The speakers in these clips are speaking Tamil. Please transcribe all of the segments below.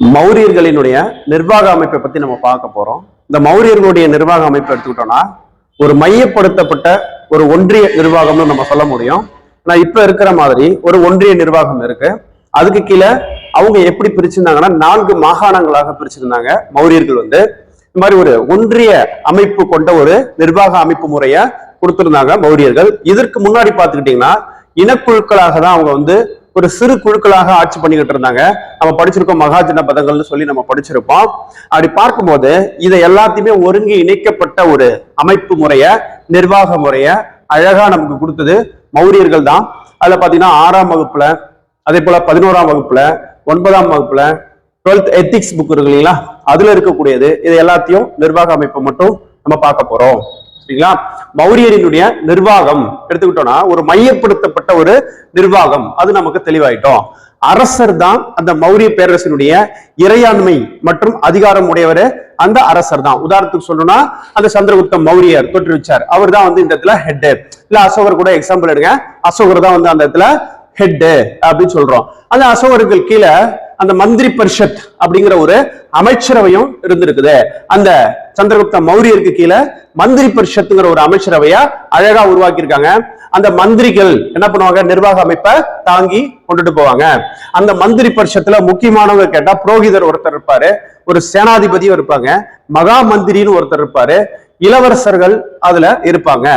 மௌரியர்களினுடைய நிர்வாக அமைப்பை பத்தி நம்ம பார்க்க போறோம். இந்த மௌரியர்களுடைய நிர்வாக அமைப்பை எடுத்துக்கிட்டோம்னா ஒரு மையப்படுத்தப்பட்ட ஒரு ஒன்றிய நிர்வாகம்னு நம்ம சொல்ல முடியும். ஆனா இப்ப இருக்கிற மாதிரி ஒரு ஒன்றிய நிர்வாகம் இருக்கு. அதுக்கு கீழே அவங்க எப்படி பிரிச்சிருந்தாங்கன்னா நான்கு மாகாணங்களாக பிரிச்சிருந்தாங்க மௌரியர்கள் வந்து. இந்த மாதிரி ஒரு ஒன்றிய அமைப்பு கொண்ட ஒரு நிர்வாக அமைப்பு முறைய கொடுத்திருந்தாங்க மௌரியர்கள். இதற்கு முன்னாடி பாத்துக்கிட்டீங்கன்னா இனக்குழுக்களாக தான் அவங்க வந்து ஒரு சிறு குழுக்களாக ஆட்சி பண்ணிக்கிட்டு இருந்தாங்க. நம்ம படிச்சிருக்கோம் மகாஜன பதங்கள்னு சொல்லி நம்ம படிச்சிருப்போம். அப்படி பார்க்கும்போது இதை எல்லாத்தையுமே ஒருங்கி இணைக்கப்பட்ட ஒரு அமைப்பு முறைய நிர்வாக முறைய அழகா நமக்கு கொடுத்தது மௌரியர்கள் தான். அதுல பாத்தீங்கன்னா ஆறாம் வகுப்புல அதே போல பதினோராம் வகுப்புல ஒன்பதாம் வகுப்புல டுவெல்த் எத்திக்ஸ் புக் இருக்கு இல்லைங்களா? அதுல இருக்கக்கூடியது. இது எல்லாத்தையும் நிர்வாக அமைப்பை மட்டும் நம்ம பார்க்க போறோம். சரிங்களா? மௌரியரினுடைய நிர்வாகம். எடுத்துக்கிட்டோம்னா ஒரு மையப்படுத்தப்பட்ட ஒரு நிர்வாகம். அது நமக்கு தெளிவாயிட்டோம். அரசர் தான் அந்த மௌரிய பேரரசினுடைய இறையாண்மை மற்றும் அதிகாரம் உடையவர் அந்த அரசர் தான். உதாரணத்துக்கு சொல்லணும்னா அந்த சந்திரகுப்த மௌரியர் தொற்றுவிச்சார். அவர் தான் வந்து இந்த இடத்துல ஹெட் இல்ல அசோகர் கூட எக்ஸாம்பிள் எடுங்க. அசோகர் தான் வந்து அந்த இடத்துல ஹெட் அப்படின்னு சொல்றோம். அந்த அசோகர்கள் கீழே அந்த மந்திரி பரிஷத் அப்படிங்கிற ஒரு அமைச்சரவையும் இருந்திருக்குது. அந்த சந்திரகுப்த மௌரியருக்கு கீழே மந்திரி பரிஷத்துங்கிற ஒரு அமைச்சரவையா அழகா உருவாக்கியிருக்காங்க. அந்த மந்திரிகள் என்ன பண்ணுவாங்க? நிர்வாக அமைப்பை தாங்கி கொண்டுட்டு போவாங்க. அந்த மந்திரி பரிஷத்துல முக்கியமானவங்க கேட்டா புரோகிதர் ஒருத்தர் இருப்பாரு. ஒரு சேனாதிபதியும் இருப்பாங்க. மகா மந்திரின்னு ஒருத்தர் இருப்பாரு. இளவரசர்கள் அதுல இருப்பாங்க.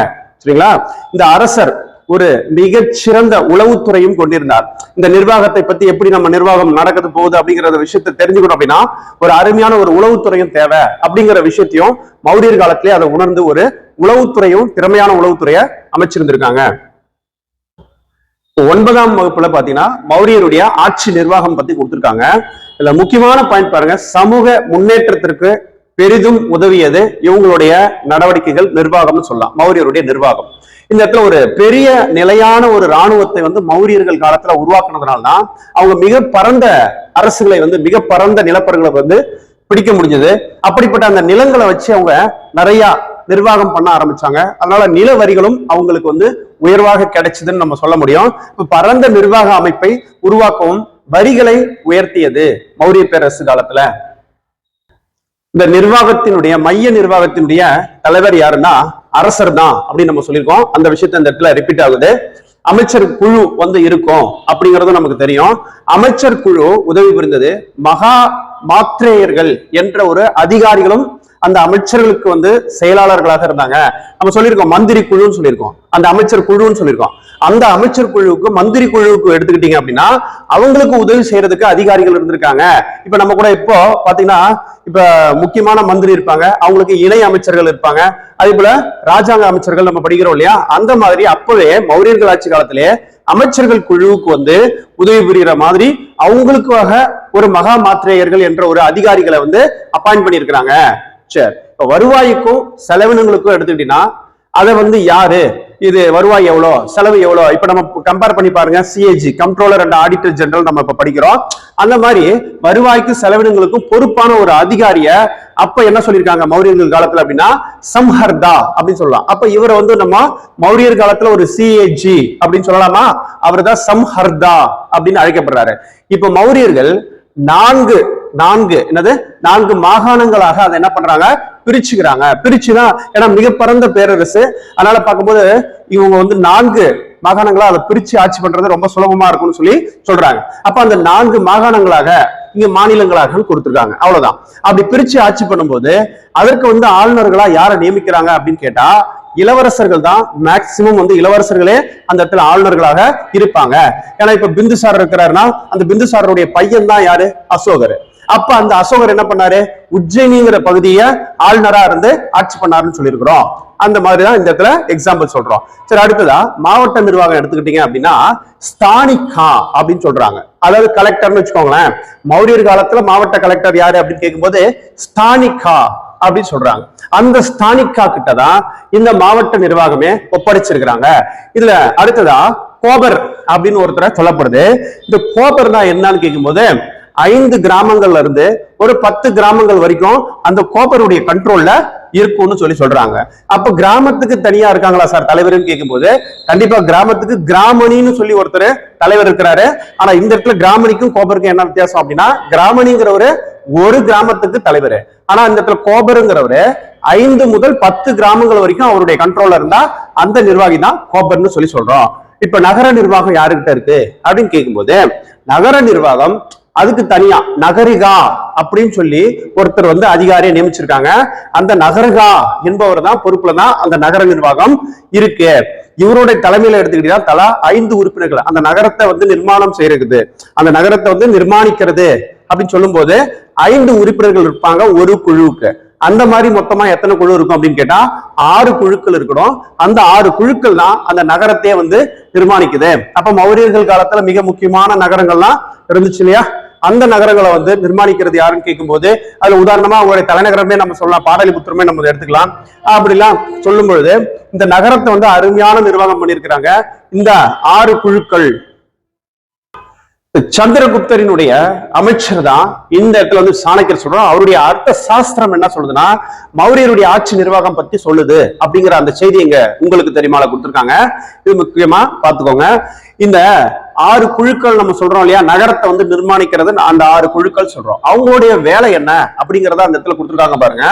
சரிங்களா? இந்த அரசர் ஒரு மிகச்சிறந்த உளவுத்துறையும் கொண்டிருந்தார். இந்த நிர்வாகத்தை பத்தி எப்படி நம்ம நிர்வாகம் நடக்குது போகுது அப்படிங்கிற விஷயத்தை தெரிஞ்சுக்கணும் அப்படின்னா ஒரு அருமையான ஒரு உளவுத்துறையும் தேவை அப்படிங்கிற விஷயத்தையும் மௌரியர் காலத்திலே அதை உணர்ந்து ஒரு உளவுத்துறையும் திறமையான உளவுத்துறையை அமைச்சிருந்திருக்காங்க. இப்போ ஒன்பதாம் வகுப்புல பாத்தீங்கன்னா மௌரியருடைய ஆட்சி நிர்வாகம் பத்தி கொடுத்திருக்காங்க. இதுல முக்கியமான பாயிண்ட் பாருங்க சமூக முன்னேற்றத்திற்கு பெரிதும் உதவியது இவங்களுடைய நடவடிக்கைகள் நிர்வாகம்னு சொல்லலாம். மௌரியருடைய நிர்வாகம். இந்த இடத்துல ஒரு பெரிய நிலையான ஒரு ராணுவத்தை வந்து மௌரியர்கள் காலத்துல உருவாக்குனதுனால தான் அவங்க மிக பரந்த அரசுகளை வந்து மிக பரந்த நிலப்பரங்களை வந்து பிடிக்க முடிஞ்சது. அப்படிப்பட்ட அந்த நிலங்களை வச்சு அவங்க நிறைய நிர்வாகம் பண்ண ஆரம்பிச்சாங்க. அதனால நில வரிகளும் அவங்களுக்கு வந்து உயர்வாக கிடைச்சதுன்னு நம்ம சொல்ல முடியும். இப்ப பரந்த நிர்வாக அமைப்பை உருவாக்கவும் வரிகளை உயர்த்தியது மௌரிய பேரரசு காலத்துல. இந்த நிர்வாகத்தினுடைய மைய நிர்வாகத்தினுடைய தலைவர் யாருன்னா அரசர் தான் அப்படின்னு நம்ம சொல்லியிருக்கோம். அந்த விஷயத்த இந்த இடத்துல ரிப்பீட் ஆகுது. அமைச்சர் குழு வந்து இருக்கும் அப்படிங்கறதும் நமக்கு தெரியும். அமைச்சர் குழு உதவி புரிந்தது. மகா மாத்திரேயர்கள் என்ற ஒரு அதிகாரிகளும் அந்த அமைச்சர்களுக்கு வந்து செயலாளர்களாக இருந்தாங்க. நம்ம சொல்லியிருக்கோம் மந்திரி குழுன்னு சொல்லியிருக்கோம். அந்த அமைச்சர் குழுன்னு சொல்லியிருக்கோம். அந்த அமைச்சர் குழுவுக்கு மந்திரி குழுவுக்கு எடுத்துக்கிட்டீங்க அப்படின்னா அவங்களுக்கு உதவி செய்யறதுக்கு அதிகாரிகள் இருந்திருக்காங்க. இப்ப நம்ம கூட இப்போ பாத்தீங்கன்னா இப்ப முக்கியமான மந்திரி இருப்பாங்க அவங்களுக்கு இணை அமைச்சர்கள் இருப்பாங்க. அதே போல ராஜாங்க அமைச்சர்கள் நம்ம படிக்கிறோம் இல்லையா? அந்த மாதிரி அப்பவே மௌரியர்கள் ஆட்சி காலத்திலே அமைச்சர்கள் குழுவுக்கு வந்து உதவி புரிகிற மாதிரி அவங்களுக்காக ஒரு மகா மாத்திரேயர்கள் என்ற ஒரு அதிகாரிகளை வந்து அப்பாயிண்ட் பண்ணியிருக்கிறாங்க. சரி இப்ப வருவாய்க்கும் செலவினங்களுக்கும் எடுத்துக்கிட்டீங்கன்னா அதை வந்து யாரு? இது வருவாய் எவ்வளோ? செலவு எவ்வளோ? இப்ப நம்ம கம்பேர் பண்ணி பாருங்க CAG controller and auditor general நம்ம இப்ப படிக்கிறோம். அந்த மாதிரி வருவாய்க்கு செலவினங்களுக்கும் பொறுப்பான ஒரு அதிகாரிய அப்ப என்ன சொல்லியிருக்காங்க மௌரியர்கள் காலத்துல அப்படின்னா சம்ஹர்தா அப்படின்னு சொல்லலாம். அப்ப இவரை வந்து நம்ம மௌரியர் காலத்துல ஒரு சிஏஜி அப்படின்னு சொல்லலாமா? அவர் தான் சம்ஹர்தா அப்படின்னு அழைக்கப்படுறாரு. இப்ப மௌரியர்கள் நான்கு நான்கு என்னது? நான்கு மாகாணங்களாக அதை என்ன பண்றாங்க? பிரிச்சுக்கிறாங்க. பிரிச்சுதான் ஏன்னா மிக பரந்த பேரரசு. அதனால பார்க்கும்போது இவங்க வந்து நான்கு மாகாணங்களா அதை பிரிச்சு ஆட்சி பண்றது ரொம்ப சுலபமா இருக்கும்னு சொல்லி சொல்றாங்க. அப்ப அந்த நான்கு மாகாணங்களாக இங்க மாநிலங்களாக கொடுத்துருக்காங்க. அவ்வளவுதான். அப்படி பிரிச்சு ஆட்சி பண்ணும்போது அதற்கு வந்து ஆளுநர்களா யாரை நியமிக்கிறாங்க அப்படின்னு கேட்டா இளவரசர்கள் தான் மேக்சிமம் வந்து இளவரசர்களே அந்த இடத்துல ஆளுநர்களாக இருப்பாங்க. ஏன்னா இப்ப பிந்துசார் இருக்கிறாருன்னா அந்த பிந்துசாரருடைய பையன் தான் யாரு? அசோகர். அப்ப அந்த அசோகர் என்ன பண்ணாரு? உஜ்ஜயினிங்கிற பகுதியை ஆளுநரா இருந்து ஆட்சி பண்ணாருன்னு சொல்லியிருக்கிறோம். அந்த மாதிரி தான் இந்த இடத்துல எக்ஸாம்பிள் சொல்றோம். சரி அடுத்ததா மாவட்ட நிர்வாகம் எடுத்துக்கிட்டீங்க அப்படின்னா ஸ்தானிகா அப்படின்னு சொல்றாங்க. அதாவது கலெக்டர்னு வச்சுக்கோங்களேன். மௌரியர் காலத்துல மாவட்ட கலெக்டர் யாரு அப்படின்னு கேட்கும்போது ஸ்தானிகா அப்படின்னு சொல்றாங்க. அந்த ஸ்தானிகா கிட்ட தான் இந்த மாவட்ட நிர்வாகமே ஒப்படைச்சிருக்கிறாங்க. இதுல அடுத்ததா கோபர் அப்படின்னு ஒருத்தரை சொல்லப்படுது. இந்த கோபர் தான் என்னன்னு கேட்கும்போது ஐந்து கிராமங்கள்ல இருந்து ஒரு பத்து கிராமங்கள் வரைக்கும் அந்த கோப்பருடைய கண்ட்ரோல்ல இருக்கும்னு சொல்லி சொல்றாங்க. அப்ப கிராமத்துக்கு தனியா இருக்காங்களா சார் தலைவர்னு கேட்கும்போது கண்டிப்பா கிராமத்துக்கு கிராமணின்னு சொல்லி ஒருத்தர் தலைவர் இருக்கிறாரு. ஆனா இந்த இடத்துல கிராமணிக்கும் கோபருக்கும் என்ன வித்தியாசம் அப்படின்னா கிராமணிங்கிறவரு ஒரு கிராமத்துக்கு தலைவர். ஆனா இந்த இடத்துல கோபருங்கிறவரு ஐந்து முதல் பத்து கிராமங்கள் வரைக்கும் அவருடைய கண்ட்ரோல்ல இருந்தா அந்த நிர்வாகி தான் கோபர்னு சொல்லி சொல்றோம். இப்ப நகர நிர்வாகம் யாருக்கிட்ட இருக்கு? அப்படின்னு கேட்கும்போது நகர நிர்வாகம் அதுக்கு தனியா நகரிகா அப்படின்னு சொல்லி ஒருத்தர் வந்து அதிகாரியை நியமிச்சிருக்காங்க. அந்த நகரகா என்பவர் தான் பொறுப்புல தான் அந்த நகர நிர்வாகம் இருக்கு. இவருடைய தலைமையில எடுத்துக்கிட்டீங்கன்னா தலா ஐந்து உறுப்பினர்கள். அந்த நகரத்தை வந்து நிர்மாணம் செய்யறது. அந்த நகரத்தை வந்து நிர்மாணிக்கிறது அப்படின்னு சொல்லும்போது ஐந்து உறுப்பினர்கள் இருப்பாங்க ஒரு குழுவுக்கு. அந்த மாதிரி மொத்தமா எத்தனை குழு இருக்கும் அப்படின்னு கேட்டா ஆறு குழுக்கள் இருக்கணும். அந்த ஆறு குழுக்கள் தான் அந்த நகரத்தையே வந்து நிர்மாணிக்குது. அப்ப மௌரியர்கள் காலத்துல மிக முக்கியமான நகரங்கள்லாம் இருந்துச்சு இல்லையா? அந்த நகரங்களை வந்து நிர்மாணிக்கிறது யாருன்னு கேட்கும்போது அதுல உதாரணமா அவங்களுடைய தலைநகரமே நம்ம சொல்லலாம் பாடலிபுத்திரமே நம்ம எடுத்துக்கலாம். அப்படிலாம் சொல்லும் பொழுது இந்த நகரத்தை வந்து அருமையான நிர்வாகம் பண்ணியிருக்கிறாங்க. இந்த ஆறு குழுக்கள் சந்திரகுப்தரினுடைய அமைச்சர் தான் இந்த இடத்துல வந்து சாணக்கியர் சொல்றோம் அவருடைய அர்த்த சாஸ்திரம் என்ன சொல்லுதுன்னா மௌரியருடைய ஆட்சி நிர்வாகம் பத்தி சொல்லுது அப்படிங்கிற அந்த செய்தி எங்க உங்களுக்கு தெரியுமால கொடுத்துருக்காங்க. இது முக்கியமா பாத்துக்கோங்க இந்த ஆறு குழுக்கள் நம்ம சொல்றோம் இல்லையா? நகரத்தை வந்து நிர்மாணிக்கிறது அந்த ஆறு குழுக்கள் சொல்றோம். அவங்களுடைய வேலை என்ன அப்படிங்கிறத அந்த இடத்துல கொடுத்துருக்காங்க பாருங்க.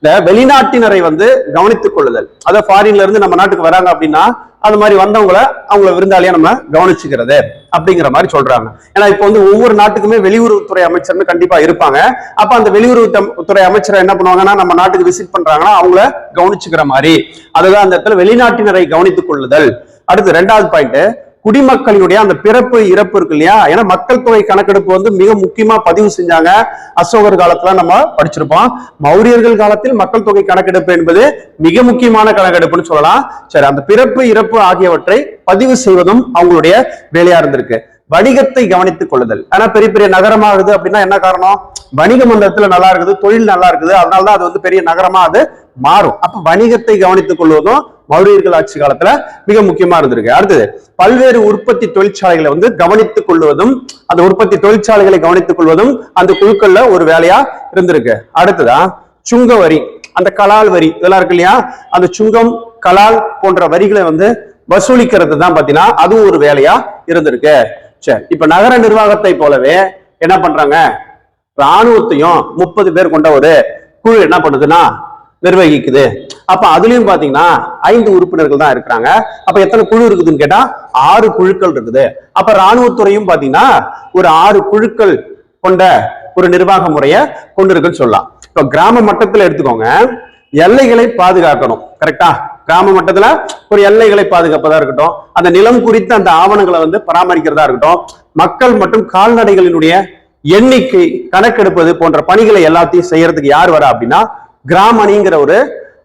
இந்த வெளிநாட்டினரை வந்து கவனித்துக் கொள்ளுதல். அதாவது ஃபாரின்ல இருந்து நம்ம நாட்டுக்கு வராங்க அப்படின்னா அது மாதிரி வந்தவங்கள அவங்கள விருந்தாளியா நம்ம கவனிச்சுக்கிறது. அப்படிங்கிற மாதிரி சொல்றாங்க. ஏன்னா இப்போ வந்து ஒவ்வொரு நாட்டுக்குமே வெளியுறவுத்துறை அமைச்சர்னு கண்டிப்பா இருப்பாங்க. அப்ப அந்த வெளியுறவு துறை அமைச்சர் என்ன பண்ணுவாங்கன்னா நம்ம நாட்டுக்கு விசிட் பண்றாங்கன்னா அவங்கள கவனிச்சுக்கிற மாதிரி. அதுதான் அந்த இடத்துல வெளிநாட்டினரை கவனித்துக் கொள்ளுதல். அடுத்து ரெண்டாவது பாயிண்ட் குடிமக்களினுடைய அந்த பிறப்பு இறப்பு இருக்கு இல்லையா? ஏன்னா மக்கள் தொகை கணக்கெடுப்பு வந்து மிக முக்கியமா பதிவு செஞ்சாங்க. அசோகர் காலத்துல நம்ம படிச்சிருப்போம். மௌரியர்கள் காலத்தில் மக்கள் தொகை கணக்கெடுப்பு என்பது மிக முக்கியமான கணக்கெடுப்புன்னு சொல்லலாம். சரி அந்த பிறப்பு இறப்பு ஆகியவற்றை பதிவு செய்வதும் அவங்களுடைய வேலையா இருந்திருக்கு. வணிகத்தை கவனித்துக் கொள்ளுதல். ஆனா பெரிய பெரிய இருக்குது அப்படின்னா என்ன காரணம்? வணிகம் அந்த இடத்துல நல்லா இருக்குது தொழில் நல்லா இருக்குது அதனாலதான் அது வந்து பெரிய நகரமா அது மாறும். அப்ப வணிகத்தை கவனித்துக் கொள்வதும் மௌரியர்கள் ஆட்சி காலத்துல மிக முக்கியமா இருந்திருக்கு. அடுத்தது பல்வேறு உற்பத்தி தொழிற்சாலைகளை வந்து கவனித்துக் கொள்வதும் அந்த உற்பத்தி தொழிற்சாலைகளை கவனித்துக் கொள்வதும் அந்த குழுக்கள்ல ஒரு வேலையா இருந்திருக்கு. அடுத்ததா சுங்க வரி அந்த கலால் வரி இதெல்லாம் இருக்கு இல்லையா? அந்த சுங்கம் கலால் போன்ற வரிகளை வந்து வசூலிக்கிறது தான் பாத்தீங்கன்னா அதுவும் ஒரு வேலையா இருந்திருக்கு. சரி இப்ப நகர நிர்வாகத்தை போலவே என்ன பண்றாங்க? ராணுவத்தையும் முப்பது பேர் கொண்ட ஒரு குழு என்ன பண்ணுதுன்னா நிர்வகிக்குது. அப்ப அதுலயும் பாத்தீங்கன்னா ஐந்து உறுப்பினர்கள் தான் இருக்கிறாங்க. அப்ப எத்தனை குழு இருக்குதுன்னு கேட்டா ஆறு குழுக்கள் இருக்குது. அப்ப ராணுவத்துறையும் பாத்தீங்கன்னா ஒரு ஆறு குழுக்கள் கொண்ட ஒரு நிர்வாக முறையை கொண்டு இருக்குன்னு சொல்லலாம். இப்ப கிராம மட்டத்துல எடுத்துக்கோங்க எல்லைகளை பாதுகாக்கணும் கரெக்டா கிராம மட்டத்துல ஒரு எல்லைகளை பாதுகாப்பதா இருக்கட்டும் அந்த நிலம் குறித்த அந்த ஆவணங்களை வந்து பராமரிக்கிறதா இருக்கட்டும் மக்கள் மற்றும் கால்நடைகளினுடைய எண்ணிக்கை கணக்கெடுப்பது போன்ற பணிகளை எல்லாத்தையும் செய்யறதுக்கு யார் வரா அப்படின்னா கிராமணிங்கிற ஒரு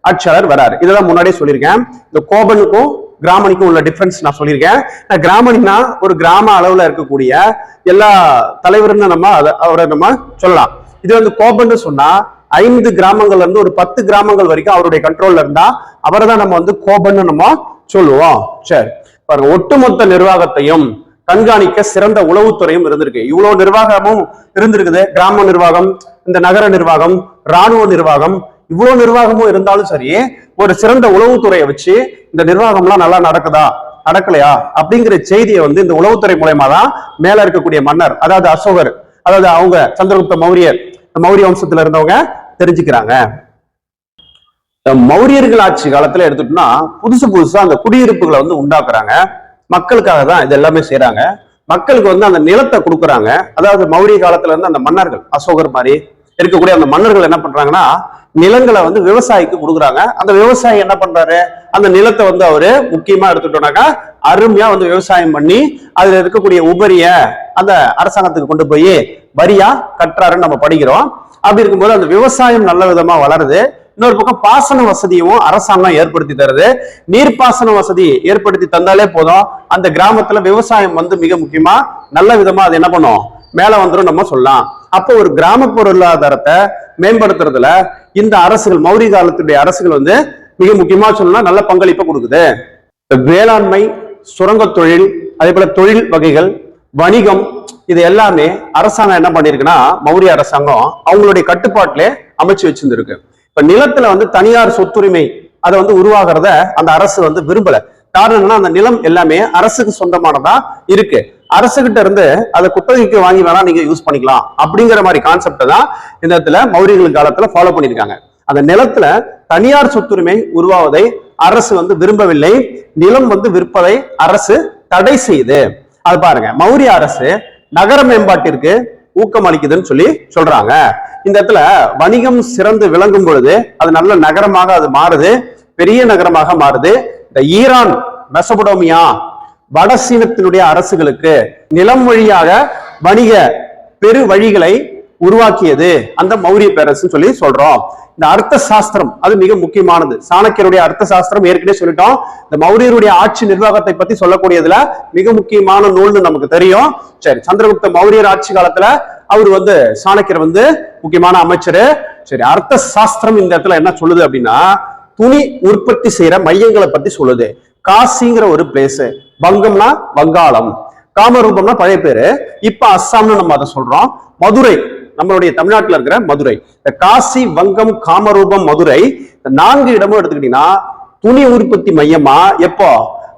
ஆட்சியாளர் வராரு. இதெல்லாம் முன்னாடியே சொல்லியிருக்கேன். இந்த கோபனுக்கும் கிராமணிக்கும் உள்ள டிஃபரன்ஸ் நான் சொல்லியிருக்கேன். கிராமணினா ஒரு கிராம அளவுல இருக்கக்கூடிய எல்லா தலைவர்னு நம்ம அதை அவரை நம்ம சொல்லலாம். இது வந்து கோபன்னு சொன்னா ஐந்து கிராமங்கள்ல இருந்து ஒரு பத்து கிராமங்கள் வரைக்கும் அவருடைய கண்ட்ரோல்ல இருந்தா அவரை தான் நம்ம வந்து கோபன்னு நம்ம சொல்லுவோம். சரி. பாருங்க ஒட்டுமொத்த நிர்வாகத்தையும் கண்காணிக்க சிறந்த உளவுத்துறையும் இருந்திருக்கு. இவ்வளவு நிர்வாகமும் இருந்திருக்குது. கிராம நிர்வாகம் இந்த நகர நிர்வாகம் ராணுவ நிர்வாகம் இவ்வளவு நிர்வாகமும் இருந்தாலும் சரி ஒரு சிறந்த உளவுத்துறையை வச்சு இந்த நிர்வாகம்லாம் நல்லா நடக்குதா? நடக்கலையா? அப்படிங்கிற செய்தியை வந்து இந்த உளவுத்துறை மூலயமா தான் மேல இருக்கக்கூடிய மன்னர் அதாவது அசோகர் அதாவது அவங்க சந்திரகுப்த மௌரியர் மௌரிய வம்சத்துல இருந்தவங்க தெரிஞ்சுக்கிறாங்க. மௌரியர்கள் ஆட்சி காலத்துல எடுத்துட்டோம்னா புதுசு புதுசா அந்த குடியிருப்புகளை வந்து உண்டாக்குறாங்க. மக்களுக்காக தான் இது எல்லாமே செய்யறாங்க மக்களுக்கு வந்து அந்த நிலத்தை கொடுக்குறாங்க. அதாவது மௌரிய காலத்துல இருந்து அந்த மன்னர்கள் அசோகர் மாதிரி இருக்கக்கூடிய அந்த மன்னர்கள் என்ன பண்றாங்கன்னா நிலங்களை வந்து விவசாயிக்கு கொடுக்குறாங்க. அந்த விவசாயி என்ன பண்றாரு? அந்த நிலத்தை வந்து அவரு முக்கியமா எடுத்துட்டோம்னாக்கா அருமையா வந்து விவசாயம் பண்ணி அதுல இருக்கக்கூடிய உபரிய அந்த அரசாங்கத்துக்கு கொண்டு போய் வரியா கட்டுறாருன்னு நம்ம படிக்கிறோம். அப்படி இருக்கும்போது அந்த விவசாயம் நல்ல விதமா வளருது. இன்னொரு பக்கம் பாசன வசதியும் அரசாங்கம் ஏற்படுத்தி தருது. நீர்ப்பாசன வசதி ஏற்படுத்தி தந்தாலே போதும். அந்த கிராமத்துல விவசாயம் வந்து மிக முக்கியமா. நல்ல விதமா அது என்ன பண்ணும்? மேல வந்துடும் நம்ம சொல்லலாம். அப்போ ஒரு கிராம பொருளாதாரத்தை மேம்படுத்துறதுல இந்த அரசுகள் மௌரிய காலத்துடைய அரசுகள் வந்து மிக முக்கியமா சொல்லணும்னா நல்ல பங்களிப்பை கொடுக்குது. வேளாண்மை சுரங்க தொழில் அதே போல தொழில் வகைகள் வணிகம் இது எல்லாமே அரசாங்கம் என்ன பண்ணிருக்குன்னா மௌரிய அரசாங்கம் அவங்களுடைய கட்டுப்பாட்டிலே அமைச்சு வச்சிருந்திருக்கு. இப்ப நிலத்துல வந்து தனியார் சொத்துரிமை அதை வந்து உருவாகிறத அந்த அரசு வந்து விரும்பல. காரணம் என்னன்னா அந்த நிலம் எல்லாமே அரசுக்கு சொந்தமானதா இருக்கு. அரசுகிட்ட இருந்து அதை குத்தகைக்கு வாங்கி வேணா நீங்க யூஸ் பண்ணிக்கலாம் அப்படிங்கிற மாதிரி கான்செப்டை தான் இந்த இடத்துல மௌரியர்கள் காலத்துல ஃபாலோ பண்ணியிருக்காங்க. அந்த நிலத்துல தனியார் சொத்துரிமை உருவாவதை அரசு வந்து விரும்பவில்லை. நிலம் வந்து விற்பதை அரசு தடை செய்யுது அது பாருங்க மௌரிய அரசு நகர மேம்பாட்டிற்கு ஊக்கம் அளிக்குதுன்னு சொல்லி சொல்றாங்க. இந்த இடத்துல வணிகம் சிறந்து விளங்கும் பொழுது அது நல்ல நகரமாக அது மாறுது. பெரிய நகரமாக மாறுது. இந்த ஈரான் மெசபடோமியா வடசீனத்தினுடைய அரசுகளுக்கு நிலம் வழியாக வணிக பெரு வழிகளை உருவாக்கியது. அந்த மௌரிய பேரரசுன்னு சொல்லி சொல்றோம். இந்த அர்த்த சாஸ்திரம் அது மிக முக்கியமானது. சாணக்கியருடைய அர்த்த சாஸ்திரம் ஏற்கனவே சொல்லிட்டோம். இந்த மௌரியருடைய ஆட்சி நிர்வாகத்தை பத்தி சொல்லக்கூடியதுல மிக முக்கியமான நூல்னு நமக்கு தெரியும். சரி சந்திரகுப்த மௌரியர் ஆட்சி காலத்துல அவர் வந்து சாணக்கியர் வந்து முக்கியமான அமைச்சர். சரி அர்த்த சாஸ்திரம் இந்த இடத்துல என்ன சொல்லுது அப்படின்னா துணி உற்பத்தி செய்யற மையங்களை பத்தி சொல்லுது. காசிங்கிற ஒரு பிளேஸ் வங்கம்னா வங்காளம். காமரூபம்னா பழைய பேரு. இப்ப அஸ்ஸாம்னு நம்ம அதை சொல்றோம். மதுரை நம்மளுடைய தமிழ்நாட்டுல இருக்கிற மதுரை. இந்த காசி வங்கம் காமரூபம் மதுரை இந்த நான்கு இடமும் எடுத்துக்கிட்டீங்கன்னா துணி உற்பத்தி மையமா? எப்போ?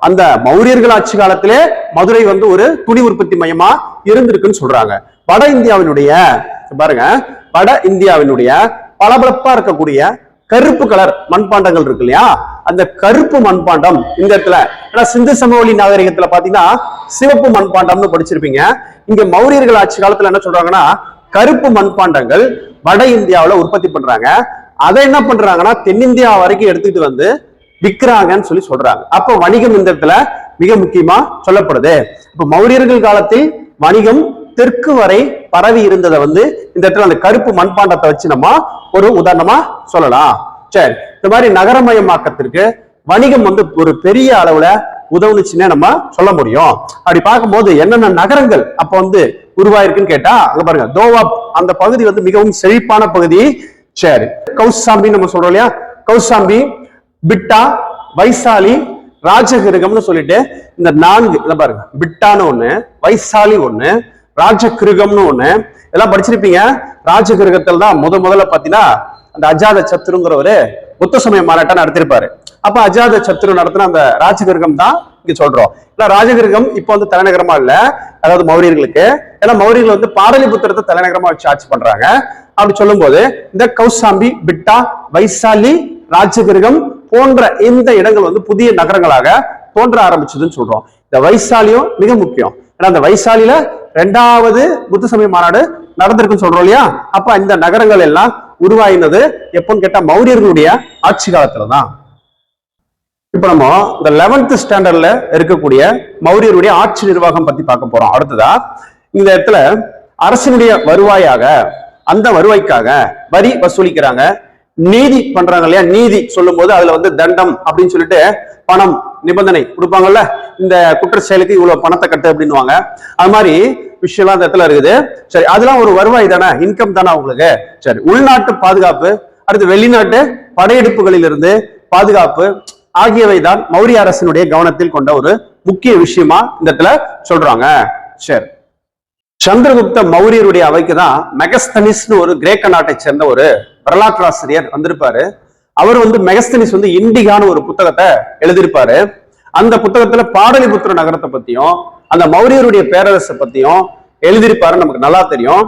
அந்த மௌரியர்கள் ஆட்சி காலத்திலே மதுரை வந்து ஒரு துணி உற்பத்தி மையமா இருந்திருக்குன்னு சொல்றாங்க. வட இந்தியாவினுடைய பாருங்க வட இந்தியாவினுடைய பளபளப்பா இருக்கக்கூடிய கருப்பு கலர் மண்பாண்டங்கள் இருக்கு இல்லையா? அந்த கருப்பு மண்பாண்டம் இந்த இடத்துல ஏன்னா சிந்து சமவெளி நாகரிகத்துல பாத்தீங்கன்னா சிவப்பு மண்பாண்டம்னு படிச்சிருப்பீங்க. இங்க மௌரியர்கள் ஆட்சி காலத்துல என்ன சொல்றாங்கன்னா கருப்பு மண்பாண்டங்கள் வட இந்தியாவில் உற்பத்தி பண்றாங்க. அதை என்ன பண்றாங்கன்னா தென்னிந்தியா வரைக்கும் எடுத்துக்கிட்டு வந்து விற்கிறாங்கன்னு சொல்லி சொல்றாங்க. அப்ப வணிகம் இந்த இடத்துல மிக முக்கியமா சொல்லப்படுது. இப்ப மௌரியர்கள் காலத்தில் வணிகம் தெற்கு வரை பரவி இருந்ததை வந்து இந்த இடத்துல அந்த கருப்பு மண்பாண்டத்தை வச்சு நம்ம ஒரு உதாரணமா சொல்லலாம். சரி இந்த மாதிரி நகரமயமாக்கத்திற்கு வணிகம் வந்து ஒரு பெரிய அளவுல உதவுனுச்சுன்னே நம்ம சொல்ல முடியும். அப்படி பார்க்கும்போது என்னென்ன நகரங்கள் அப்ப வந்து உருவாயிருக்குன்னு கேட்டா அங்க பாருங்க தோவாப் அந்த பகுதி வந்து மிகவும் செழிப்பான பகுதி. சரி. கௌசாம்பி நம்ம சொல்றோம் இல்லையா? கௌசாம்பி பிட்டா வைசாலி ராஜகிருகம்னு சொல்லிட்டு இந்த நான்கு இதை பாருங்க பிட்டான்னு ஒண்ணு வைசாலி ஒண்ணு ராஜகிருகம்னு ஒண்ணு எல்லாம் படிச்சிருப்பீங்க. ராஜகிருகத்தில் தான் முத முதல்ல பாத்தீங்கன்னா அந்த அஜாத சத்துருங்கிறவரு புத்த சமய மாநாட்டம் நடத்திருப்பாரு அப்ப அஜாத சத்துரு நடத்தின அந்த ராஜகிருகம் தான் இங்க சொல்றோம். இல்ல ராஜகிருகம் இப்ப வந்து தலைநகரமா இல்ல. அதாவது மௌரியர்களுக்கு. ஏன்னா மௌரியர்கள் வந்து பாடலிபுத்திரத்தை தலைநகரமா வச்சு ஆட்சி பண்றாங்க. அப்படி சொல்லும்போது இந்த கௌசாம்பி பிட்டா வைசாலி ராஜகிருகம் போன்ற இந்த இடங்கள் வந்து புதிய நகரங்களாக தோன்ற ஆரம்பிச்சதுன்னு சொல்றோம். இந்த வைசாலியும் மிக முக்கியம். ஏன்னா அந்த வைசாலியில ரெண்டாவது புத்த சமய மாநாடு நடந்திருக்குன்னு சொல்றோம் இல்லையா? அப்ப இந்த நகரங்கள் எல்லாம் உருவாயினது எப்போன்னு கேட்டா மௌரியர்களுடைய ஆட்சி காலத்துல தான் இப்ப நம்ம இந்த லெவன்த் ஸ்டாண்டர்ட்ல இருக்கக்கூடிய மௌரியருடைய ஆட்சி நிர்வாகம் பத்தி பார்க்க போறோம். அடுத்ததா இந்த இடத்துல அரசினுடைய வருவாயாக அந்த வருவாய்க்காக வரி வசூலிக்கிறாங்க. நீதி பண்றாங்க இல்லையா? நீதி சொல்லும் போது அதுல வந்து தண்டம் அப்படின்னு சொல்லிட்டு பணம் நிபந்தனை கொடுப்பாங்கல்ல? இந்த குற்ற செயலுக்கு இவ்வளவு பணத்தை கட்டு அப்படின்னுவாங்க. அது மாதிரி விஷயம்லாம் அந்த இடத்துல இருக்குது. சரி அதெல்லாம் ஒரு வருவாய் தானே? இன்கம் தானே உங்களுக்கு? சரி உள்நாட்டு பாதுகாப்பு அடுத்து வெளிநாட்டு படையெடுப்புகளிலிருந்து பாதுகாப்பு ஆகியவை தான் மௌரிய அரசினுடைய கவனத்தில் கொண்ட ஒரு முக்கிய விஷயமா இந்த இடத்துல சொல்றாங்க. சரி. சந்திரகுப்த மௌரியருடைய அவைக்கு தான் மெகஸ்தனிஸ்னு ஒரு கிரேக்க நாட்டை சேர்ந்த ஒரு வரலாற்றாசிரியர் வந்திருப்பாரு. அவர் வந்து மெகஸ்தனிஸ் வந்து இண்டிகான்னு ஒரு புத்தகத்தை எழுதியிருப்பாரு. அந்த புத்தகத்துல பாடலிபுத்திர நகரத்தை பத்தியும் அந்த மௌரியருடைய பேரரசை பத்தியும் எழுதியிருப்பாரு நமக்கு நல்லா தெரியும்.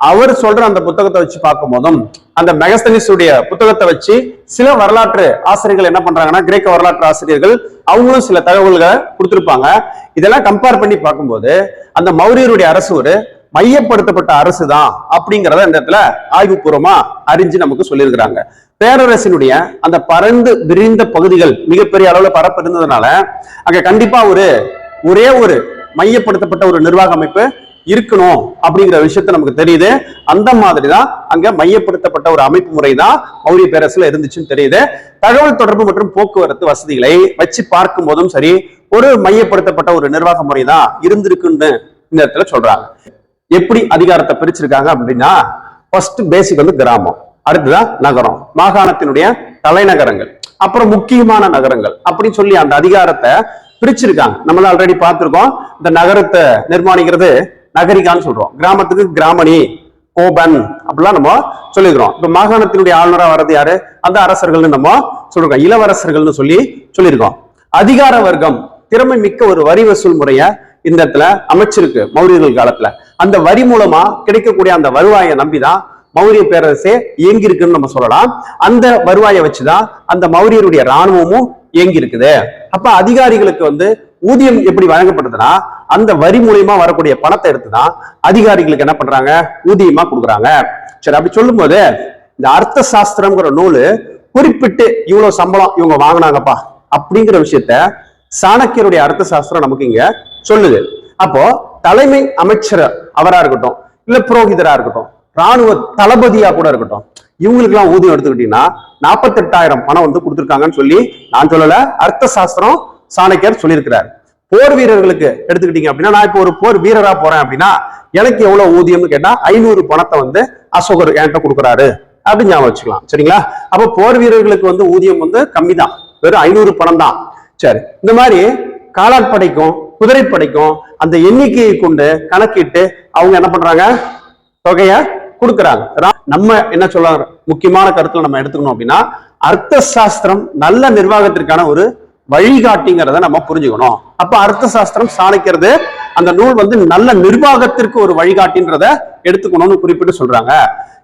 அவர் சொல்ற அந்த புத்தகத்தை வச்சு பார்க்கும் போதும் அந்த மெகஸ்தனிஸுடைய புத்தகத்தை வச்சு சில வரலாற்று ஆசிரியர்கள் என்ன பண்றாங்கன்னா கிரேக்க வரலாற்று ஆசிரியர்கள் அவங்களும் சில தகவல்களை கொடுத்துருப்பாங்க. இதெல்லாம் கம்பேர் பண்ணி பார்க்கும்போது அந்த மௌரியருடைய அரசு ஒரு மையப்படுத்தப்பட்ட அரசு தான் அப்படிங்கிறத இந்த இடத்துல ஆய்வுபூர்வமா அறிஞ்சு நமக்கு சொல்லியிருக்கிறாங்க. பேரரசினுடைய அந்த பறந்து விரிந்த பகுதிகள் மிகப்பெரிய அளவுல பரப்பு இருந்ததுனால அங்க கண்டிப்பா ஒரு ஒரே ஒரு மையப்படுத்தப்பட்ட ஒரு நிர்வாக அமைப்பு இருக்கணும் அப்படிங்கிற விஷயத்த நமக்கு தெரியுது. அந்த மாதிரி தான் அங்க மையப்படுத்தப்பட்ட ஒரு அமைப்பு முறை தான் மௌரிய பேரரசுல இருந்துச்சுன்னு தெரியுது. தகவல் தொடர்பு மற்றும் போக்குவரத்து வசதிகளை வச்சு பார்க்கும் போதும் சரி ஒரு மையப்படுத்தப்பட்ட ஒரு நிர்வாக முறை தான் இருந்திருக்குன்னு இந்த இடத்துல சொல்றாங்க. எப்படி அதிகாரத்தை பிரிச்சிருக்காங்க அப்படின்னா ஃபர்ஸ்ட் பேசிக் வந்து கிராமம் அடுத்ததான் நகரம் மாகாணத்தினுடைய தலைநகரங்கள் அப்புறம் முக்கியமான நகரங்கள் அப்படின்னு சொல்லி அந்த அதிகாரத்தை பிரிச்சிருக்காங்க. நம்மள ஆல்ரெடி பார்த்திருக்கோம். இந்த நகரத்தை நிர்மாணிக்கிறது நகரிகான்னு சொல்றோம். கிராமத்துக்கு கிராமணி கோபன் அப்படிலாம் நம்ம சொல்லியிருக்கிறோம். இப்ப மாகாணத்தினுடைய ஆளுநராக வர்றது யாரு? அந்த அரசர்கள்னு நம்ம சொல்லிருக்கோம் இளவரசர்கள்னு சொல்லி சொல்லியிருக்கோம். அதிகார வர்க்கம் திறமை மிக்க ஒரு வரி வசூல் முறைய இந்த இடத்துல அமைச்சிருக்கு மௌரியர்கள் காலத்துல. அந்த வரி மூலமா கிடைக்கக்கூடிய அந்த வருவாயை நம்பிதான் மௌரிய பேரரசே இயங்கி இருக்குன்னு நம்ம சொல்லலாம். அந்த வருவாயை வச்சுதான் அந்த மௌரியருடைய ராணுவமும் இயங்கி இருக்குது அப்ப அதிகாரிகளுக்கு வந்து ஊதியம் எப்படி வழங்கப்படுதுன்னா அந்த வரி மூலியமா வரக்கூடிய பணத்தை எடுத்துதான் அதிகாரிகளுக்கு என்ன பண்றாங்க? ஊதியமா கொடுக்குறாங்க. சரி அப்படி சொல்லும்போது இந்த அர்த்த சாஸ்திரம்ங்கிற நூலு குறிப்பிட்டு இவ்வளவு சம்பளம் இவங்க வாங்கினாங்கப்பா அப்படிங்கிற விஷயத்த சாணக்கியருடைய அர்த்த சாஸ்திரம் நமக்கு இங்க சொல்லுது. அப்போ தலைமை அமைச்சர் அவரா இருக்கட்டும் இல்ல புரோகிதரா இருக்கட்டும் ராணுவ தளபதியா கூட இருக்கட்டும். இவங்களுக்கு எல்லாம் ஊதியம் எடுத்துக்கிட்டீங்கன்னா நாற்பத்தெட்டாயிரம் பணம் வந்து கொடுத்துருக்காங்கன்னு சொல்லி நான் சொல்லல அர்த்த சாஸ்திரம் சாணக்கியர் சொல்லியிருக்கிறார். போர் வீரர்களுக்கு எடுத்துக்கிட்டீங்க அப்படின்னா நான் இப்போ ஒரு போர் வீரரா போறேன் அப்படின்னா எனக்கு எவ்வளவு ஊதியம்னு கேட்டா ஐநூறு பணத்தை வந்து அசோகர் என்கிட்ட கொடுக்குறாரு. அப்படின்னு ஞாபகம் வச்சுக்கலாம். சரிங்களா? அப்போ போர் வீரர்களுக்கு வந்து ஊதியம் வந்து கம்மி தான் வெறும் ஐநூறு பணம் தான். சரி இந்த மாதிரி காலாட்படைக்கும் குதிரைப்படைக்கும் அந்த எண்ணிக்கையை கொண்டு கணக்கிட்டு அவங்க என்ன பண்றாங்க? தொகையை கொடுக்குறாங்க. நம்ம என்ன சொல்ல முக்கியமான கருத்துல நம்ம எடுத்துக்கணும் அப்படின்னா அர்த்த சாஸ்திரம் நல்ல நிர்வாகத்திற்கான ஒரு வழிகாட்டிங்கிறத நம்ம புரிஞ்சுக்கணும். அப்ப அர்த்த சாஸ்திரம் சாணிக்கிறது அந்த நூல் வந்து நல்ல நிர்வாகத்திற்கு ஒரு வழிகாட்டின்றத எடுத்துக்கணும்னு குறிப்பிட்டு சொல்றாங்க.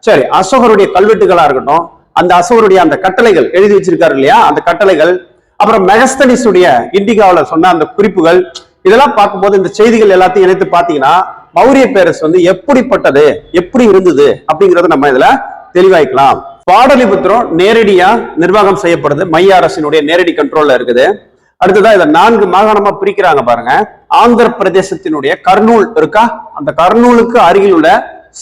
சரி அசோகருடைய கல்வெட்டுகளா இருக்கட்டும் அந்த அசோகருடைய அந்த கட்டளைகள் எழுதி வச்சிருக்காரு இல்லையா அந்த கட்டளைகள் அப்புறம் மெகஸ்தனிஸுடைய இண்டிகாவுல சொன்ன அந்த குறிப்புகள் இதெல்லாம் பார்க்கும்போது இந்த செய்திகள் எல்லாத்தையும் இணைத்து பார்த்தீங்கன்னா மௌரிய பேரரசு வந்து எப்படிப்பட்டது எப்படி இருந்தது அப்படிங்கறத நம்ம இதுல தெளிவாய்க்கலாம். பாடலிபுத்திரம் நேரடியா நிர்வாகம் செய்யப்படுது. மைய அரசினுடைய நேரடி கண்ட்ரோல்ல இருக்குது. அடுத்ததா இதை நான்கு மாகாணமா பிரிக்கிறாங்க பாருங்க. ஆந்திர பிரதேசத்தினுடைய கர்னூல் இருக்கா? அந்த கர்னூலுக்கு அருகில் உள்ள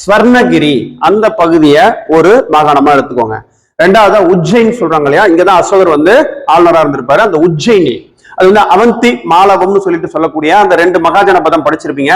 ஸ்வர்ணகிரி அந்த பகுதியை ஒரு மாகாணமா எடுத்துக்கோங்க. ரெண்டாவது உஜ்ஜைன் சொல்றாங்க இல்லையா? இங்கதான் அசோகர் வந்து ஆளுநரா இருந்திருப்பாரு. அந்த உஜ்ஜைனி அது வந்து அவந்தி மாலவம்னு சொல்லிட்டு சொல்லக்கூடிய அந்த ரெண்டு மகாஜனபதம் படிச்சிருப்பீங்க.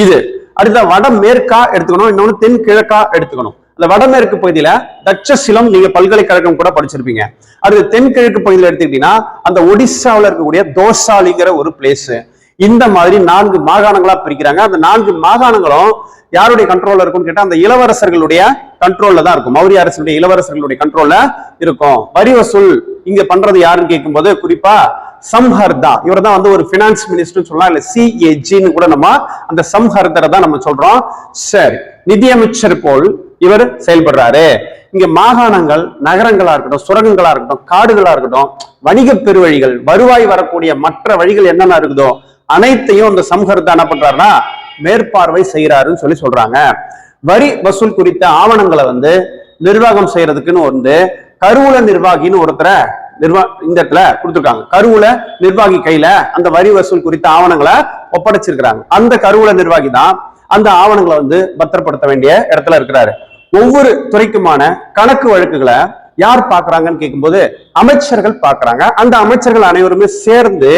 இது அடுத்த வடமேற்கா எடுத்துக்கணும் இன்னொன்னு தென் கிழக்கா எடுத்துக்கணும். அந்த வடமேற்கு பகுதியில தட்சசிலம் நீங்க பல்கலைக்கழகம் கூட படிச்சிருப்பீங்க. அடுத்து தென்கிழக்கு பகுதியில் எடுத்துக்கிட்டீங்கன்னா அந்த ஒடிசாவில் இருக்கக்கூடிய தோசாலிங்கிற ஒரு பிளேஸ் இந்த மாதிரி நான்கு மாகாணங்களா பிரிக்கிறாங்க. அந்த நான்கு மாகாணங்களும் யாருடைய கண்ட்ரோல்ல இருக்கும்னு கேட்டா அந்த இளவரசர்களுடைய கண்ட்ரோல்ல தான் இருக்கும். மௌரிய அரசுடைய இளவரசர்களுடைய கண்ட்ரோல்ல இருக்கும். வரி வசூல் இங்க பண்றது யாருன்னு கேட்கும்போது குறிப்பா சம்ஹர்தா. இவர் தான் வந்து ஒரு பினான்ஸ் மினிஸ்டர் சொல்லலாம் இல்ல சிஏஜின்னு கூட நம்ம அந்த சம்ஹர்தரை தான் நம்ம சொல்றோம். சரி நிதியமைச்சர் போல் இவர் செயல்படுறாரு. இங்க மாகாணங்கள் நகரங்களா இருக்கட்டும் சுரங்கங்களா இருக்கட்டும் காடுகளா இருக்கட்டும் வணிக பெருவழிகள் வருவாய் வரக்கூடிய மற்ற வழிகள் என்னென்ன இருக்குதோ அனைத்தையும் அந்த சம்ஹர்தா என்ன பண்றாருன்னா மேற்பார்வை செய்யறாருன்னு சொல்லி சொல்றாங்க. வரி வசூல் குறித்த ஆவணங்களை வந்து நிர்வாகம் செய்யறதுக்குன்னு வந்து கருவூல நிர்வாகின்னு ஒருத்தரை நிர்வா இந்த இடத்துல கொடுத்துருக்காங்க. கருவூல நிர்வாகி கையில அந்த வரி வசூல் குறித்த ஆவணங்களை ஒப்படைச்சிருக்கிறாங்க. அந்த கருவூல நிர்வாகி தான் அந்த ஆவணங்களை வந்து பத்திரப்படுத்த வேண்டிய இடத்துல இருக்கிறாரு. ஒவ்வொரு துறைக்குமான கணக்கு வழக்குகளை யார் பாக்குறாங்கன்னு கேட்கும்போது அமைச்சர்கள் பாக்குறாங்க அந்த அமைச்சர்கள் அனைவருமே சேர்ந்து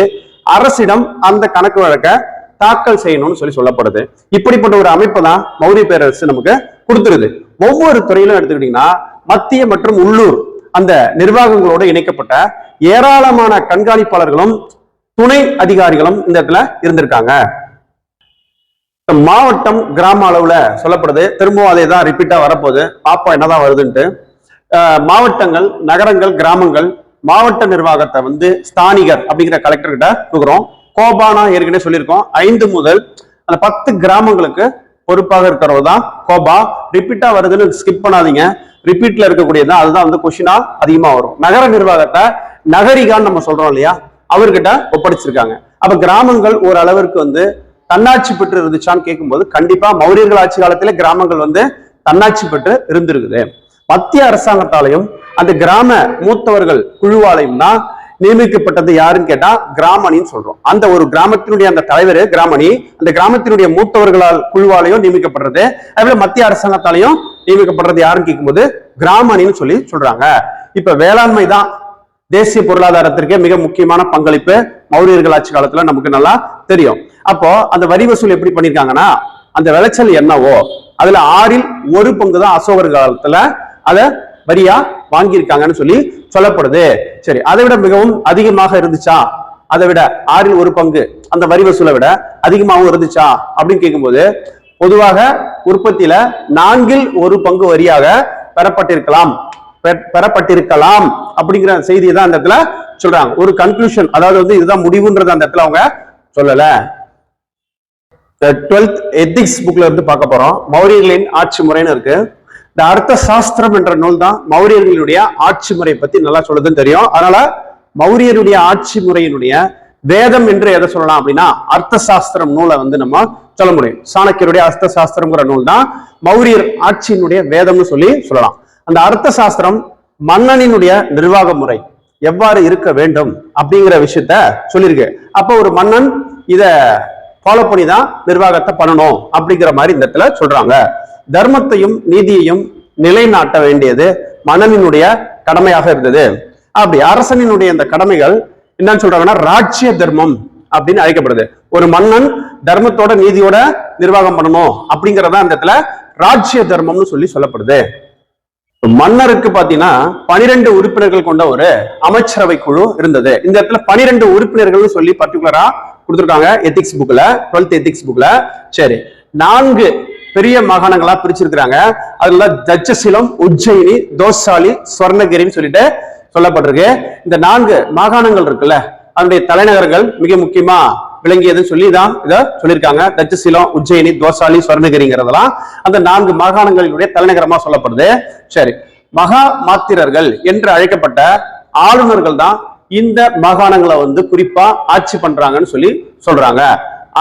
அரசிடம் அந்த கணக்கு வழக்கை தாக்கல் செய்யணும்னு சொல்லி சொல்லப்படுது. இப்படிப்பட்ட ஒரு அமைப்பு தான் மௌரிய பேரரசு நமக்கு கொடுத்துருது. ஒவ்வொரு துறையிலும் எடுத்துக்கிட்டீங்கன்னா மத்திய மற்றும் உள்ளூர் அந்த நிர்வாகங்களோடு இணைக்கப்பட்ட ஏராளமான கண்காணிப்பாளர்களும் துணை அதிகாரிகளும் இந்த இடத்துல இருந்திருக்காங்க. மாவட்டம் கிராம அளவுல சொல்லப்படுது. திரும்பவும் அதே தான் ரிப்பீட்டா வரப்போகுது. பாப்பா என்னதான் வருதுன்ட்டு. அஹ் மாவட்டங்கள் நகரங்கள் கிராமங்கள் மாவட்ட நிர்வாகத்தை வந்து ஸ்தானிகர் அப்படிங்கிற கலெக்டர் கிட்ட கொடுக்குறோம். கோபானா ஏற்கனவே சொல்லியிருக்கோம். ஐந்து முதல் அந்த பத்து கிராமங்களுக்கு பொறுப்பாக இருக்கிறவர் தான் கோபா ரிப்பீட்டா வருதுன்னு ஸ்கிப் பண்ணாதீங்க. ரிப்பீட்ல இருக்கக்கூடியது தான் அதுதான் வந்து கொஸ்டினா அதிகமா வரும். நகர நிர்வாகத்தை நகரிகான்னு நம்ம சொல்றோம் இல்லையா? அவர்கிட்ட ஒப்படைச்சிருக்காங்க. அப்ப கிராமங்கள் ஓரளவிற்கு வந்து தன்னாட்சி பெற்று இருந்துச்சான்னு கேட்கும்போது கண்டிப்பா மௌரியர்கள் ஆட்சி காலத்துல கிராமங்கள் வந்து தன்னாட்சி பெற்று இருந்திருக்குது. மத்திய அரசாங்கத்தாலையும் அந்த கிராம மூத்தவர்கள் குழுவாலையும் தான் நியமிக்கப்பட்டது யாருன்னு கேட்டா கிராமணின்னு சொல்றோம். அந்த ஒரு கிராமத்தினுடைய அந்த தலைவர் கிராமணி அந்த கிராமத்தினுடைய மூத்தவர்களால் குழுவாலையும் நியமிக்கப்படுறது. அதே மத்திய அரசாங்கத்தாலையும் நியமிக்கப்படுறது யாருன்னு கேட்கும்போது கிராமணின்னு சொல்லி சொல்றாங்க. இப்ப வேளாண்மை தான் தேசிய பொருளாதாரத்திற்கே மிக முக்கியமான பங்களிப்பு மௌரியர்கள் ஆட்சி காலத்துல நமக்கு நல்லா தெரியும். அப்போ அந்த வரி வசூல் எப்படி பண்ணிருக்காங்கன்னா அந்த விளைச்சல் என்னவோ அதுல ஆறில் ஒரு பங்கு தான் அசோகர் காலத்துல அதை வரியா வாங்கியிருக்காங்கன்னு சொல்லி சொல்லப்படுது. சரி அதை விட மிகவும் அதிகமாக இருந்துச்சா? அதை விட ஆறில் ஒரு பங்கு அந்த வரி வசூலை விட அதிகமாகவும் இருந்துச்சா? அப்படின்னு கேட்கும்போது பொதுவாக உற்பத்தியில நான்கில் ஒரு பங்கு வரியாக பெறப்பட்டிருக்கலாம். பெ- பெறப்பட்டிருக்கலாம் அப்படிங்கிற செய்தியை தான் அந்த இடத்துல சொல்றாங்க. ஒரு கன்க்ளூஷன் அதாவது வந்து இதுதான் முடிவுன்றது அந்த இடத்துல அவங்க சொல்லல. டுவெல்த் எத்திக்ஸ் புக்ல இருந்து பார்க்க போறோம். மௌரியர்களின் ஆட்சி முறைன்னு இருக்கு. இந்த அர்த்த சாஸ்திரம் என்ற நூல் தான் மௌரியர்களுடைய ஆட்சி முறை பத்தி நல்லா சொல்லுதுன்னு தெரியும். அதனால மௌரியருடைய ஆட்சி முறையினுடைய வேதம் என்று எதை சொல்லலாம் அப்படின்னா அர்த்த சாஸ்திரம் நூலை வந்து நம்ம சொல்ல முடியும். சாணக்கியருடைய அர்த்த சாஸ்திரம்ங்கிற நூல் தான் மௌரியர் ஆட்சியினுடைய வேதம்னு சொல்லி சொல்லலாம். அந்த அர்த்த சாஸ்திரம் மன்னனினுடைய நிர்வாக முறை எவ்வாறு இருக்க வேண்டும் அப்படிங்கிற விஷயத்த சொல்லியிருக்கு. அப்போ ஒரு மன்னன் இத ஃபாலோ பண்ணி தான் நிர்வாகத்தை பண்ணணும் அப்படிங்கிற மாதிரி இந்த இடத்துல சொல்றாங்க. தர்மத்தையும் நீதியையும் நிலைநாட்ட வேண்டியது மன்னனினுடைய கடமையாக இருந்தது. அப்படி அரசனினுடைய இந்த கடமைகள் என்னன்னு சொல்றாங்கன்னா ராஜ்ய தர்மம் அப்படின்னு அழைக்கப்படுது. ஒரு மன்னன் தர்மத்தோட நீதியோட நிர்வாகம் பண்ணணும் அப்படிங்கறதா இந்த இடத்துல ராஜ்ய தர்மம்னு சொல்லி சொல்லப்படுது. மன்னருக்கு பாத்தீங்கன்னா பனிரெண்டு உறுப்பினர்கள் கொண்ட ஒரு அமைச்சரவை குழு இருந்தது. இந்த இடத்துல பனிரெண்டு உறுப்பினர்கள்னு சொல்லி பர்டிகுலரா கொடுத்துருக்காங்க எத்திக்ஸ் புக்ல டுவெல்த் எத்திக்ஸ் புக்ல சரி நான்கு பெரிய மாகாணங்களா பிரிச்சிருக்கிறாங்க. அதுல தட்சசிலம் உஜ்ஜயினி தோசாலி ஸ்வர்ணகிரின்னு சொல்லிட்டு சொல்லப்பட்டிருக்கு. இந்த நான்கு மாகாணங்கள் இருக்குல்ல அதனுடைய தலைநகரங்கள் மிக முக்கியமா விளங்கியதுன்னு சொல்லி தான் இதை சொல்லியிருக்காங்க. தட்சசீலம் உஜ்ஜயினி தோசாலி ஸ்வர்ணகிரிங்கிறதெல்லாம் அந்த நான்கு மாகாணங்களினுடைய தலைநகரமா சொல்லப்படுது. சரி மகா மாத்திரர்கள் என்று அழைக்கப்பட்ட ஆளுநர்கள் தான் இந்த மாகாணங்களை வந்து குறிப்பா ஆட்சி பண்றாங்கன்னு சொல்லி சொல்றாங்க.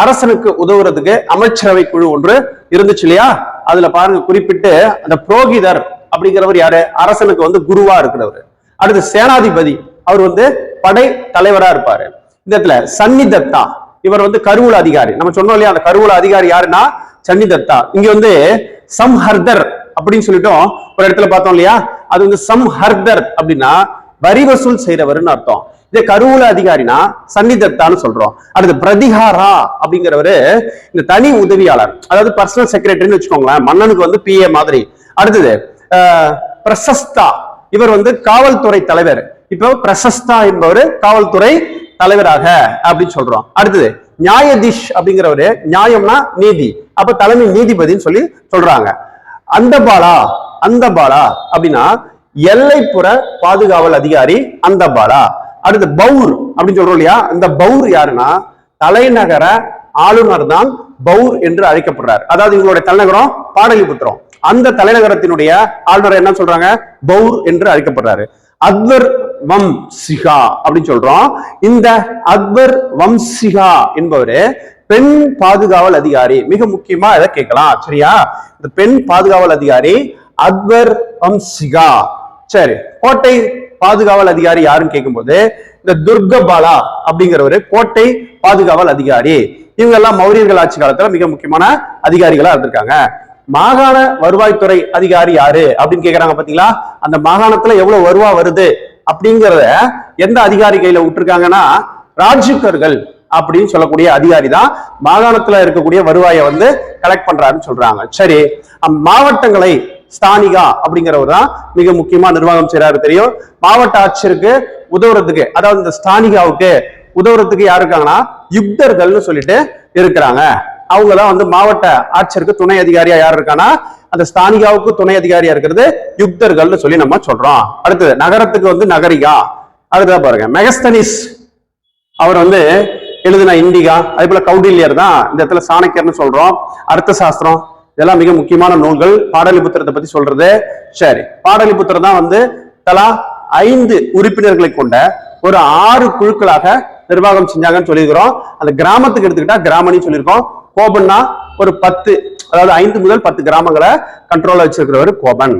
அரசனுக்கு உதவுறதுக்கு அமைச்சரவை குழு ஒன்று இருந்துச்சு இல்லையா? அதுல பாருங்க குறிப்பிட்டு அந்த புரோகிதர் அப்படிங்கிறவர் யாரு? அரசனுக்கு வந்து குருவா இருக்கிறவர். அடுத்து சேனாதிபதி அவர் வந்து படை தலைவரா இருப்பாரு. இந்த இடத்துல சன்னி தத்தா இவர் வந்து கருவூல அதிகாரி. நம்ம சொன்னோம் இல்லையா அந்த கருவூல அதிகாரி யாருன்னா? சன்னி தத்தா இங்க வந்து சம்ஹர்தர் அப்படின்னு சொல்லிட்டோம். ஒரு இடத்துல பார்த்தோம் இல்லையா அது வந்து சம்ஹர்தர் அப்படின்னா வரி வசூல் செய்யறவர்னு அர்த்தம். இதே கருவூல அதிகாரினா சன்னிதத்தான்னு சொல்றோம். அடுத்து பிரதிகாரா அப்படிங்கிறவரு இந்த தனி உதவியாளர் அதாவது பர்சனல் செக்ரட்டரின்னு வச்சுக்கோங்களேன் மன்னனுக்கு வந்து பிஏ மாதிரி. அடுத்தது பிரசஸ்தா இவர் வந்து காவல்துறை தலைவர். இப்போ பிரசஸ்தா என்பவர் காவல்துறை தலைவராக அப்படின்னு சொல்றோம். அடுத்தது நியாயதீஷ் அப்படிங்கிறவரு நியாயம்னா நீதி. அப்ப தலைமை நீதிபதின்னு சொல்லி சொல்றாங்க. அந்தபாலா அந்தபாலா அப்படின்னா எல்லைப்புற பாதுகாவல் அதிகாரி அந்தபாலா. அடுத்து பௌர் அப்படின்னு சொல்றோம் இல்லையா? இந்த பௌர் யாருன்னா? தலைநகர ஆளுநர் தான் பௌர் என்று அழைக்கப்படுறார். அதாவது இவங்களுடைய தலைநகரம் பாடலிபுத்திரம். அந்த தலைநகரத்தினுடைய ஆளுநர் என்ன சொல்றாங்க? பௌர் என்று அழைக்கப்படுறாரு. அக்பர் வம் சிகா அப்படின்னு சொல்றோம். இந்த அக்பர் வம்சிகா என்பவரு பெண் பாதுகாவல் அதிகாரி. மிக முக்கியமா இதை கேட்கலாம் சரியா? இந்த பெண் பாதுகாவல் அதிகாரி அக்பர் வம்சிகா. சரி கோட்டை பாதுகாவல் அதிகாரி யாருன்னு கேட்கும்போது இந்த துர்கபாலா அப்படிங்கிறவரு கோட்டை பாதுகாவல் அதிகாரி. இவங்க எல்லாம் மௌரியர்கள் ஆட்சி காலத்துல மிக முக்கியமான அதிகாரிகளா இருந்திருக்காங்க. மாகாண வருவாய்த்துறை அதிகாரி யாரு? அப்படின்னு கேக்குறாங்க பாத்தீங்களா? அந்த மாகாணத்துல எவ்வளவு வருவா வருது? அப்படிங்கிறத எந்த அதிகாரி கையில விட்டுருக்காங்கன்னா ராஜுக்கர்கள் அப்படின்னு சொல்லக்கூடிய அதிகாரி தான் மாகாணத்துல இருக்கக்கூடிய வருவாயை வந்து கலெக்ட் பண்றாருன்னு சொல்றாங்க. சரி மாவட்டங்களை ஸ்தானிகா அப்படிங்கிறவர் தான் மிக முக்கியமா நிர்வாகம் செய்யறாரு தெரியும்? மாவட்ட ஆட்சியருக்கு உதவுறதுக்கு அதாவது இந்த ஸ்தானிகாவுக்கு உதவுறதுக்கு யார் இருக்காங்கன்னா யுக்தர்கள்னு சொல்லிட்டு இருக்கிறாங்க. அவங்க தான் வந்து மாவட்ட ஆட்சியருக்கு துணை அதிகாரியா யார் இருக்கானா அந்த ஸ்தானிகாவுக்கு துணை அதிகாரியா இருக்கிறது யுக்தர்கள்னு சொல்லி நம்ம சொல்றோம். அடுத்தது நகரத்துக்கு வந்து நகரிகா. அடுத்ததா பாருங்க மெகஸ்தனிஸ். அவர் வந்து எழுதின இண்டிகா அதே போல கௌடில்யர் தான் இந்த இடத்துல சாணக்கியர்னு சொல்றோம். அர்த்த சாஸ்திரம் இதெல்லாம் மிக முக்கியமான நூல்கள். பாடலிபுத்திரத்தை பத்தி சொல்றது. சரி பாடலிபுத்திரம் தான் வந்து தலா ஐந்து உறுப்பினர்களை கொண்ட ஒரு ஆறு குழுக்களாக நிர்வாகம் செஞ்சாங்கன்னு சொல்லியிருக்கிறோம். அந்த கிராமத்துக்கு எடுத்துக்கிட்டா கிராமணின்னு சொல்லியிருக்கோம். கோபன்னா ஒரு பத்து அதாவது ஐந்து முதல் பத்து கிராமங்களை கண்ட்ரோல்ல வச்சிருக்கிறவர் கோபன்.